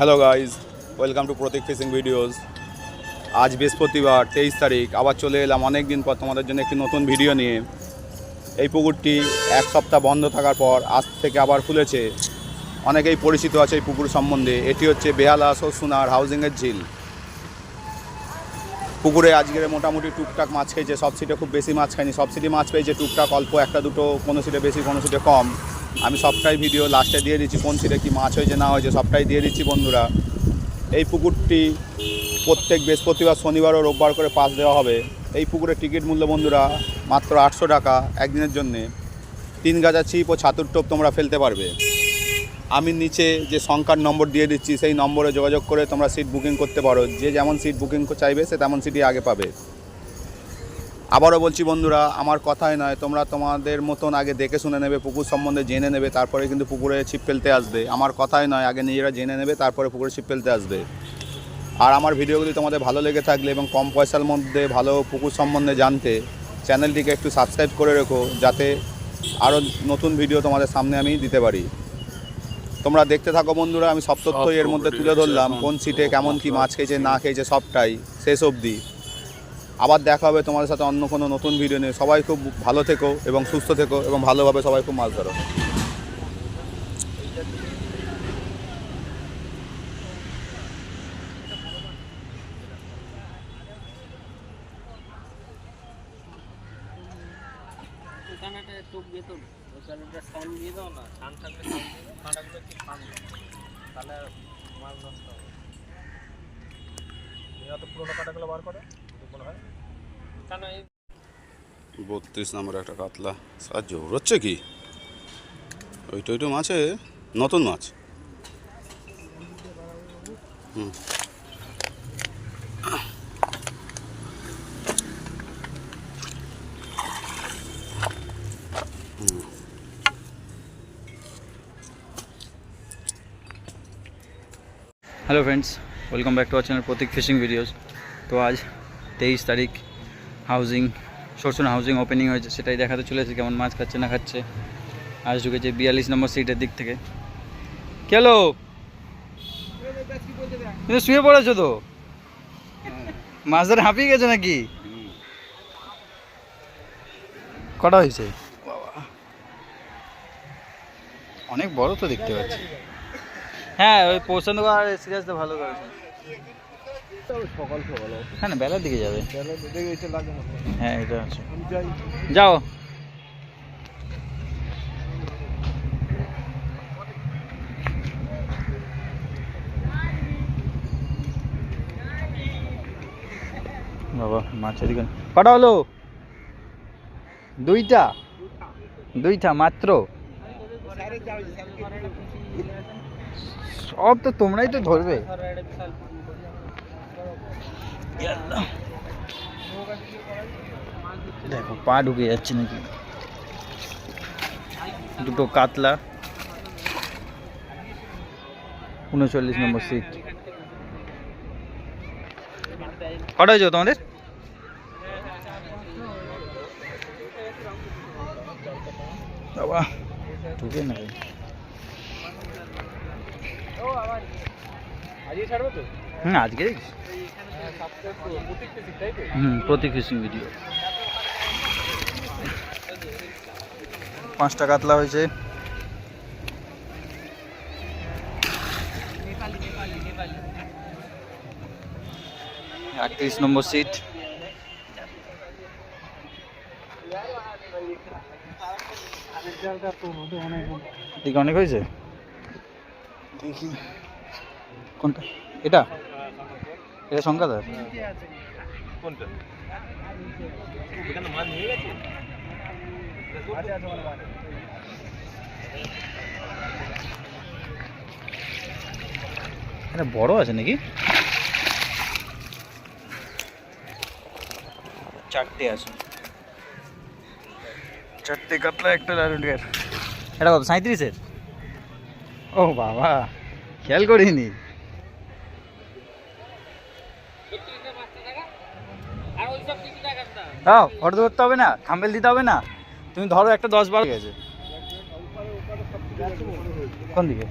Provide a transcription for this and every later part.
Hello guys welcome to Prateek fishing videos আজ বৃহস্পতিবার, তেইশ তারিখ। আবার চলে এলাম অনেক দিন পর তোমাদের জন্য একটি নতুন ভিডিও নিয়ে। এই পুকুরটি এক সপ্তাহ বন্ধ থাকার পর আজ থেকে আবার খুলেছে। অনেকেই পরিচিত আছে এই পুকুর সম্বন্ধে। এটি হচ্ছে বেহালা সসুনার হাউজিংয়ের ঝিল। পুকুরে আজকের মোটামুটি টুকটাক মাছ খেয়েছে। সব সিটে খুব বেশি মাছ খায়নি সব সিটে মাছ পেয়েছে টুকটাক, অল্প একটা দুটো কোনো সিটে বেশি কোনো সিটে কম। আমি সবটাই ভিডিও লাস্টে দিয়ে দিচ্ছি। কোন সিটে কী মাছ হয়েছে, না হয়েছে, সবটাই দিয়ে দিচ্ছি বন্ধুরা। এই পুকুরটি প্রত্যেক বৃহস্পতিবার, শনিবার ও রোববার করে পাস দেওয়া হবে। এই পুকুরের টিকিট মূল্য বন্ধুরা, মাত্র আটশো টাকা একদিনের জন্যে। তিন গাজা ছিপ ও ছাতুর টোপ তোমরা ফেলতে পারবে। আমি নিচে যে সংখ্যার নম্বর দিয়ে দিচ্ছি, সেই নম্বরে যোগাযোগ করে তোমরা সিট বুকিং করতে পারো। যে যেমন সিট বুকিং চাইবে, সে তেমন সিটই আগে পাবে। আবারও বলছি বন্ধুরা আমার কথাই নয় তোমরা তোমাদের মতন আগে দেখে শুনে নেবে পুকুর সম্বন্ধে জেনে নেবে তারপরে কিন্তু পুকুরে ছিপ ফেলতে আসবে। আমার কথাই নয় আগে নিজেরা জেনে নেবে তারপরে পুকুরে ছিপ ফেলতে আসবে। আর আমার ভিডিওগুলি তোমাদের ভালো লেগে থাকলে এবং কম পয়সার মধ্যে ভালো পুকুর সম্বন্ধে জানতে চ্যানেলটিকে একটু সাবস্ক্রাইব করে রেখো যাতে আরও নতুন ভিডিও তোমাদের সামনে আমি দিতে পারি। তোমরা দেখতে থাকো বন্ধুরা আমি সব তথ্যই এর মধ্যে তুলে ধরলাম কোন সিটে কেমন কি মাছ খেয়েছে না খেয়েছে সবটাই শেষ অবধি। আবার দেখা হবে তোমাদের সাথে অন্য কোনো নতুন ভিডিও নিয়ে। সবাই খুব ভালো থেকো এবং সুস্থ থেকো এবং ভালোভাবে সবাই খুব মাছ ধরো। তাহলে মাছ নষ্ট হবে। তো পুরোনো কাঁটাগুলো বার করে। মনে হয়। এই বত্রিশ নম্বর একটা কাতলা সাহায্য হচ্ছে কি? ওইটা ওইটা মাছে নতুন মাছ। হুম। Hello friends welcome back to our channel Prateek fishing videos তো আজ তেইশ তারিখ হাউজিং সরসুনা হাউজিং ওপেনিং হয়েছে, সেটাই দেখাতে চলেছে কেমন মাছ খাচ্ছে, না খাচ্ছে। আজ ঢুকেছে বিয়াল্লিশ নম্বর সিটের দিক থেকে। কেলো তুমি শুয়ে পড়েছো তো? মাছ ধরে হাঁপিয়ে গেছে নাকি? কটা হয়েছে? অনেক বড় তো দেখতে পাচ্ছি। হ্যাঁ ওই পছন্দ করার সিরিয়াসটা ভালো করেছে। হ্যাঁ বেলার দিকে যাবে। হ্যাঁ এটা আছে। যাও। বাবা, মাছের কটা হলো? দুইটা? দুইটা মাত্র? সব তো তোমরাই তো ধরবে। দেখো পা ঢুকে যাচ্ছে নাকি দুটো কাতলা উনচল্লিশ নম্বর সিট কটা হয়েছে তোমাদের বাবা ঢুকে না আজকে ছাড়বো তো হুম আজকে হ্যাঁ হুম প্রতীক ফিশিং ভিডিও পাঁচটা কাতলা হয়েছে। আটত্রিশ নম্বর সিট অনেক হয়েছে? দেখি। কোনটা? এটা? এটা সংখ্যাদার কোনটা? এখানে মাছ নিয়ে গেছে? আচ্ছা আচ্ছা মানে এটা বড় আছে নাকি? চারটে আছে। চারটে কাতলা একটা লালুটের এটা কত? সাঁত্রিশের ও বাবা খেয়াল করিনি আর ওই সব টিকিট দাও অটো ধরতে হবে না থাম্বেল দিতে হবে না। তুমি ধরো একটা দশ বারো। গেছে কোন দিকে?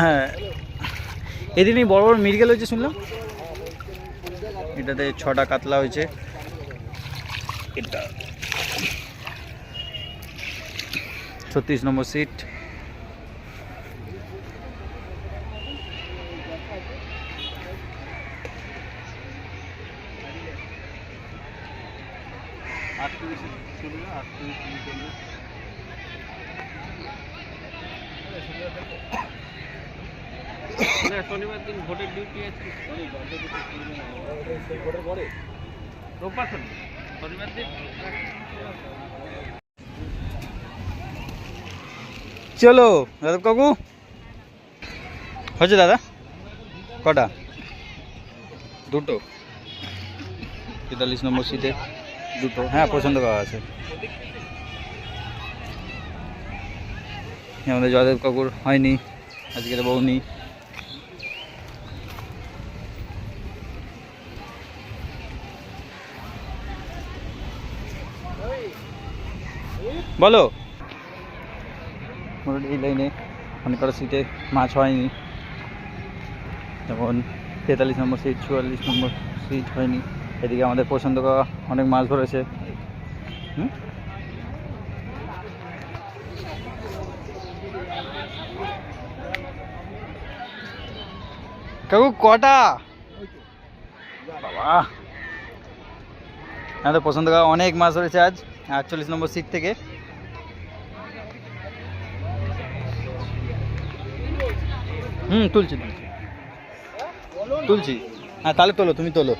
হ্যাঁ। এদিনই বড় বড় মিরগেল হয়েছে, শুনলাম? এটাতে ছটা কাতলা হয়েছে। এটা। ছত্রিশ নম্বর সিট না শনিবার দিন ভোটের ডিউটি আছে ভোটের পরে রোববার শনি শনিবার দিন চলো যাদব কাকু? হয়েছে দাদা? কটা? দুটো। তেতাল্লিশ নম্বর সিটে দুটো। হ্যাঁ পছন্দ করা আছে। আমাদের জয়দেব কাকুর হয়নি আজকের বউনি বলো। এই লাইনে অনেক কটা সিটে মাছ হয়নি। যেমন তেতাল্লিশ নম্বর সিট চুয়াল্লিশ নম্বর সিট হয়নি। এদিকে আমাদের পছন্দ করা অনেক মাছ ধরেছে? কাকু, কটা? বাবা। আমাদের পছন্দ করা অনেক মাছ ধরেছে আজ, আটচল্লিশ নম্বর সিট থেকে। হুম, তুলছি তুলছি। তুলছি। হ্যাঁ তাহলে তোলো, তুমি তোলো।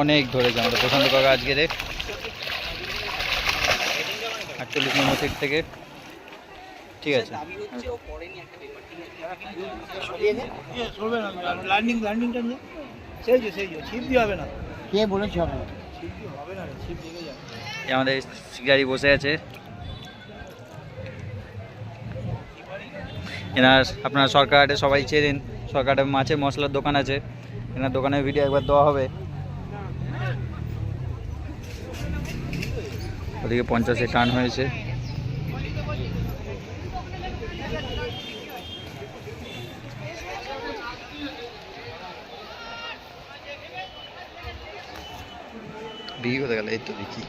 অনেক ধরেছে আমাদের পছন্দ করা আজকে রে। আটচল্লিশ নম্বর সিট থেকে। ঠিক আছে। কে বলেছে আমাদের গাড়ি বসে আছে। এনার আপনার সরকারে সবাই চেনেন সরকারে মাছের মশলার দোকান আছে। এনার দোকানে ভিডিও একবার দেওয়া হবে। ওদিকে পঞ্চাশে টান হয়েছে। বিক্রি কোথায় গেল এই তো দেখি।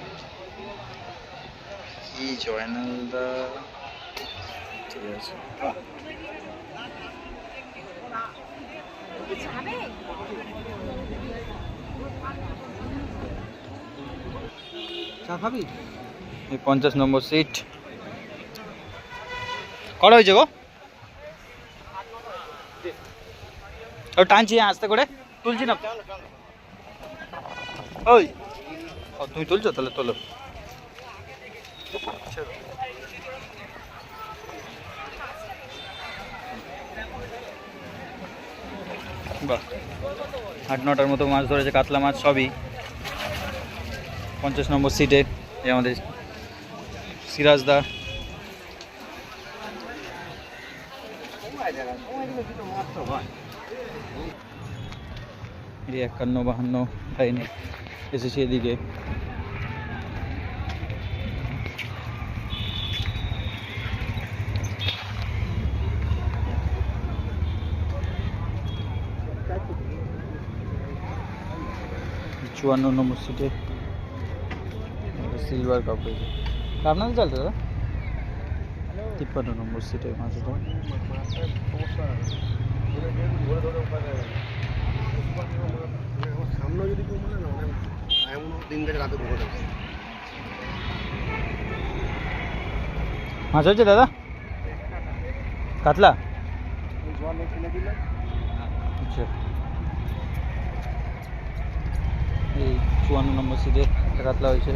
কি জয়নালদা ঠিক আছে চা খাবি? এই পঞ্চাশ নম্বর সিট কটা হয়েছে গো? ও টানছি আস্তে করে। তুলছি না। ওই। তুমি তুলছো? তাহলে তোলো। বাহ। আট, নটার মতো মাছ ধরেছে, কাতলা মাছ সবই। পঞ্চাশ নম্বর সিটে এই আমাদের সিরাজদা। একান্ন, বাহান্ন, লাইনে এসেছি এদিকে। চুয়ান্ন নম্বর সিটে সিলভার কাপ হয়েছে। আপনাদের চলছে দাদা? তিপ্পান্ন নম্বর সিটে মাছটা সামনে যদি কেউ মনে না এমন দিন রাতে মাছ হয়েছে দাদা কাতলা আচ্ছা। এই চুয়ান্ন নম্বর সিটে একটা কাতলা হয়েছে।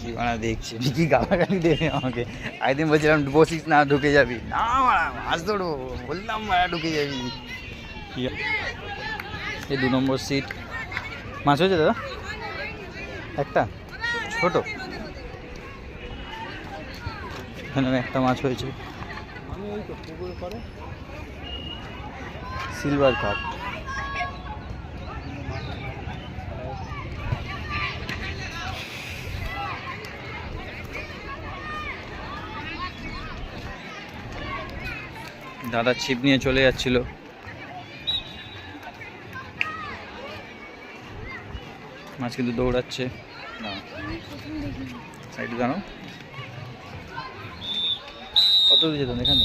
কি বানা দেখছি। কি গালাগালি দেবে আমাকে। একদিন বলছিলাম বসিস না ঢুকে যাবি। না মাছ ধরবো। বললাম বাড়া, ঢুকে যাবি। এই দু নম্বর সিট। মাছ হয়েছে দাদা? একটা? ছোট? এখানেও একটা মাছ হয়েছে। সিলভার কাপ দাদা ছিপ নিয়ে চলে যাচ্ছিল। মাছ কিন্তু দৌড়াচ্ছে। না সাইডে জানো কত দূর যেতাম এখানে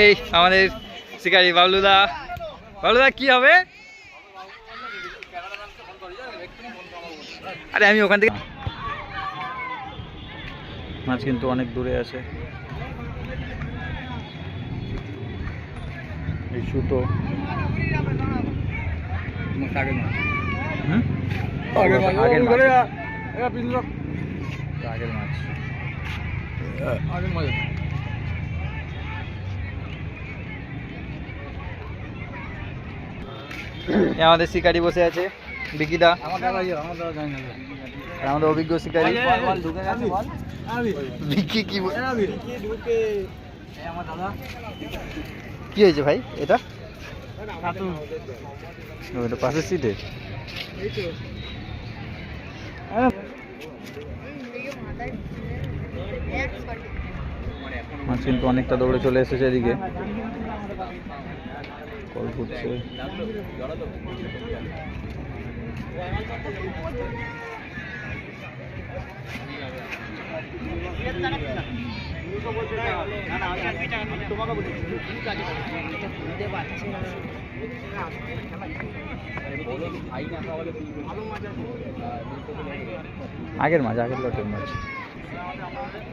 এই আমাদের শিকারি বাবলুদা। বাবলুদা কি হবে? আরে আমি ওখান থেকে মাছ কিন্তু অনেক দূরে আছে। এই সুতো। হুম? আগের মাছ। আগের মাছ আগের মাছ আমাদের শিকারি বসে আছে বিকিদা। আমাদের অভিজ্ঞ শিকারি। বিকি কি বল- কি হয়েছে ভাই এটা? পাশের সিটে মাছ কিন্তু অনেকটা দৌড়ে চলে এসেছে এদিকে। কল আগের মাছ আগের লটের মাছ আমি মাছটা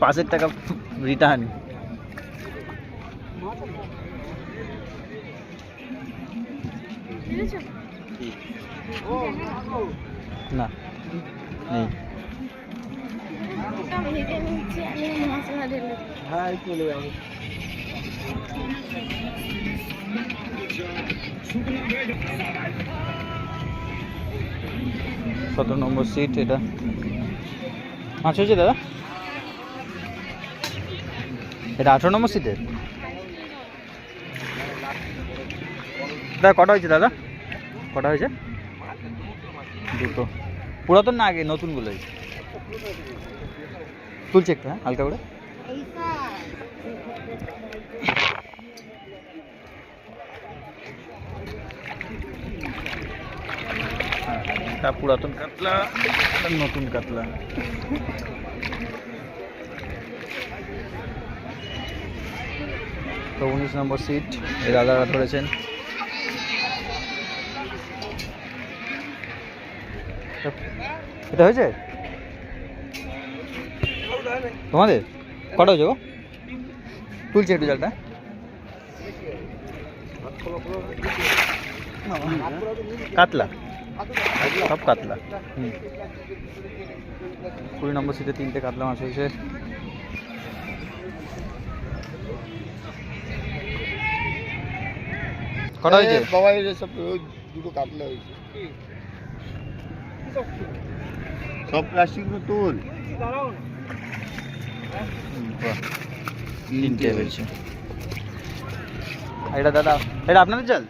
পাঁচের টাকা রিটার্ন না নেই। নিচ্ছে আমি সতেরো নম্বর সিট এটা। মাছ হয়েছে দাদা। এটা আঠারো নম্বর সিটে দাদা, কটা হয়েছে দাদা? কটা হয়েছে? দুটো। পুরাতন না আগে নতুনগুলোই? তুলছে একটু হ্যাঁ হালকা করে। এটা পুরাতন কাতলা নতুন কাতলা। তো উনিশ নম্বর সিট এই দাদারা ধরেছেন। এটা হয়েছে? তোমাদের? কটা হয়েছে তুলছে একটু জালটা। কাতলা। সব কাতলা। কুড়ি নম্বর সিটে তিনটে কাতলা মাছ হয়েছে। কটা হয়েছে? বাবা এই সব দুটো কাটলে হয়েছে। সব প্লাস্টিকগুলো তোল। বাহ, তিনটে হয়েছে। এটা দাদা এটা আপনাদের জাল?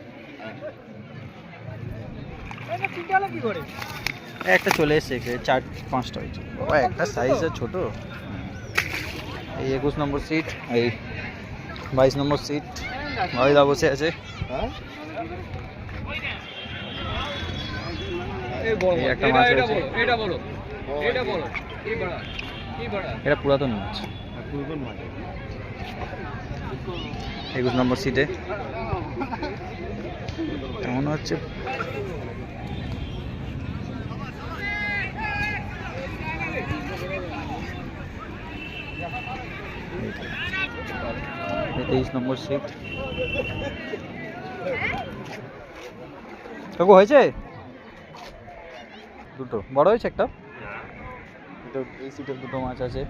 একটা চলে এসেছে চার পাঁচটা হয়েছে। বাবা একটা সাইজ ছোট। এই একুশ নম্বর সিট এই। বাইশ নম্বর সিট ভাইদা বসে আছে। হ্যাঁ? একটা মাছ এটা পুরাতন মাছ। একুশ নম্বর সিটে মনে হচ্ছে? তেইশ নম্বর সিট কাকু হয়েছে দুটো বড় হয়েছে একটা দুটো এই সিটের দুটো মাছ আছে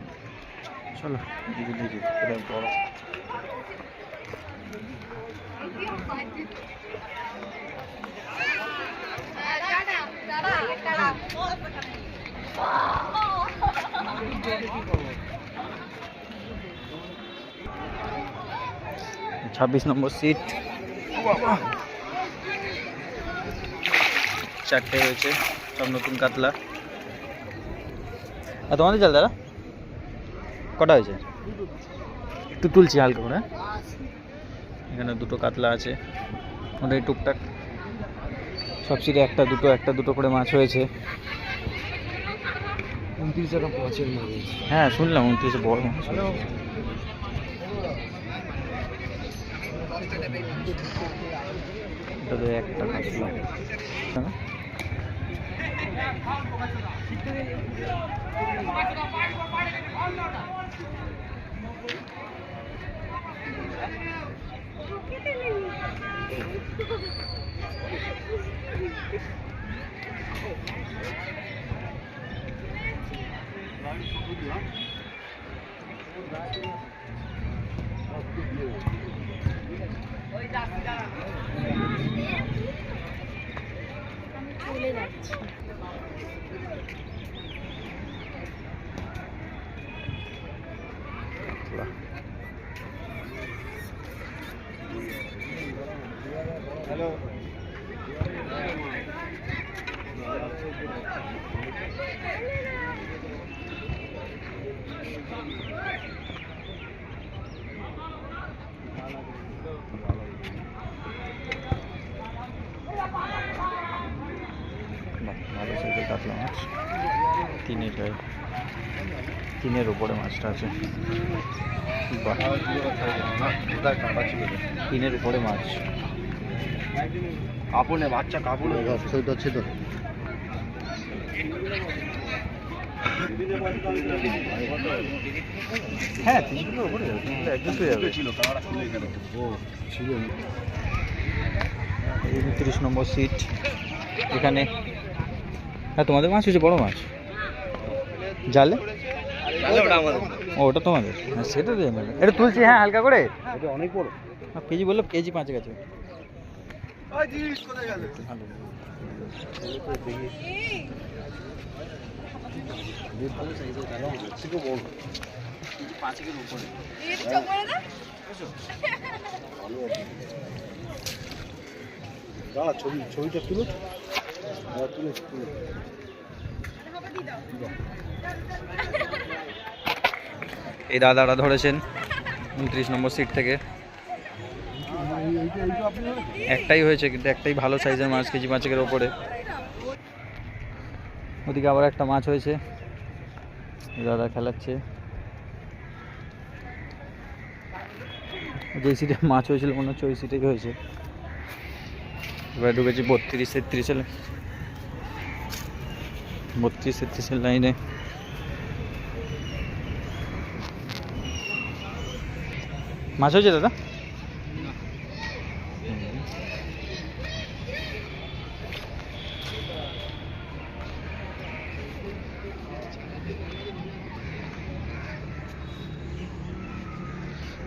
চলো দিদি দিদি এটা বড় ছাব্বিশ নম্বর সিট চারটে রয়েছে সব নতুন কাতলা। আর তোমাদের চাল দাদা? কটা হয়েছে? একটু তুলছি হালকা করে হ্যাঁ? এখানে দুটো কাতলা আছে ওটাই টুকটাক। সব সিটে একটা দুটো একটা দুটো করে মাছ হয়েছে। উনত্রিশ টাকা পাঁচের হ্যাঁ শুনলাম উনত্রিশে বড় মাছ এটাতে একটা কাতলা হ্যাঁ? চলে যাচ্ছি। বাহ, ভালো সাইজের কাতলা মাছ তিনের গায়ে তিনের উপরে মাছটা আছে। তিনের উপরে মাছ। কাপড়ে বাচ্চা কাপড়ে হ্যাঁ তিন উপরে ও ছিল। উনত্রিশ নম্বর সিট এখানে হ্যাঁ তোমাদের মাছ হয়েছে বড় মাছ। জালে? ও ওটা তোমাদের? হ্যাঁ সেটা জানি এটা তুলছি হ্যাঁ হালকা করে? এটা অনেক বড়। হ্যাঁ, কেজি বলল কেজি পাঁচে গেছে। দাঁড়া ছবি ছবিটা তুলো। তুলে তুলে। এই দাদারা ধরেছেন উনত্রিশ নম্বর সিট থেকে। একটাই হয়েছে, কিন্তু একটাই ভালো সাইজের মাছ, কেজি পাঁচেকের ওপরে। ওদিকে আবার একটা মাছ হয়েছে। দাদা খেলাচ্ছে। যেই সিটে মাছ হয়েছিল, মনে হচ্ছে ওই সিটেই হয়েছে। এবার ঢুকেছি বত্রিশ তেত্রিশের বত্রিশ তেত্রিশের লাইনে মাছ হয়েছে দাদা?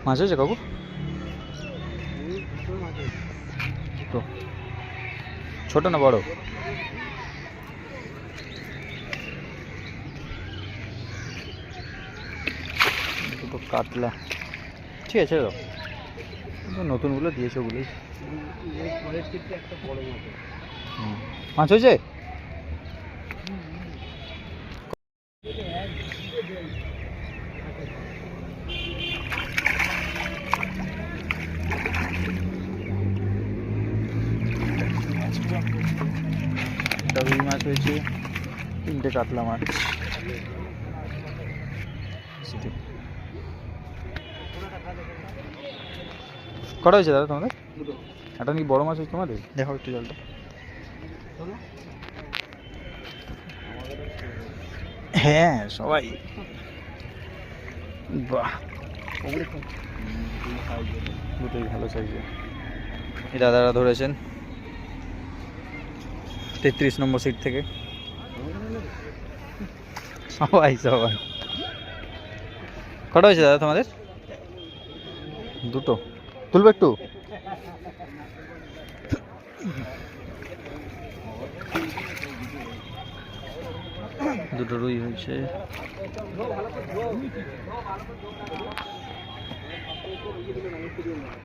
মাছ হয়েছে কাকু? তো ছোট না বড়? দুটো কাতলা। ঠিক আছে ছেড়ে নতুনগুলো দিয়েছে ওগুলোই। মাছ হয়েছে? মাছ হয়েছে তিনটে কাতলা মাছ। কটা হয়েছে দাদা তোমাদের? একটা কি বড় মাছ হয়েছে তোমাদের? দেখো একটু জলটা। হ্যাঁ সবাই। বাহ। দুটোই ভালো সাইজে এই দাদারা ধরেছেন। তেত্রিশ নম্বর সিট থেকে। সবাই সবাই। কটা হয়েছে দাদা তোমাদের? দুটো। তুলবে একটু? দুটো রুই হয়েছে।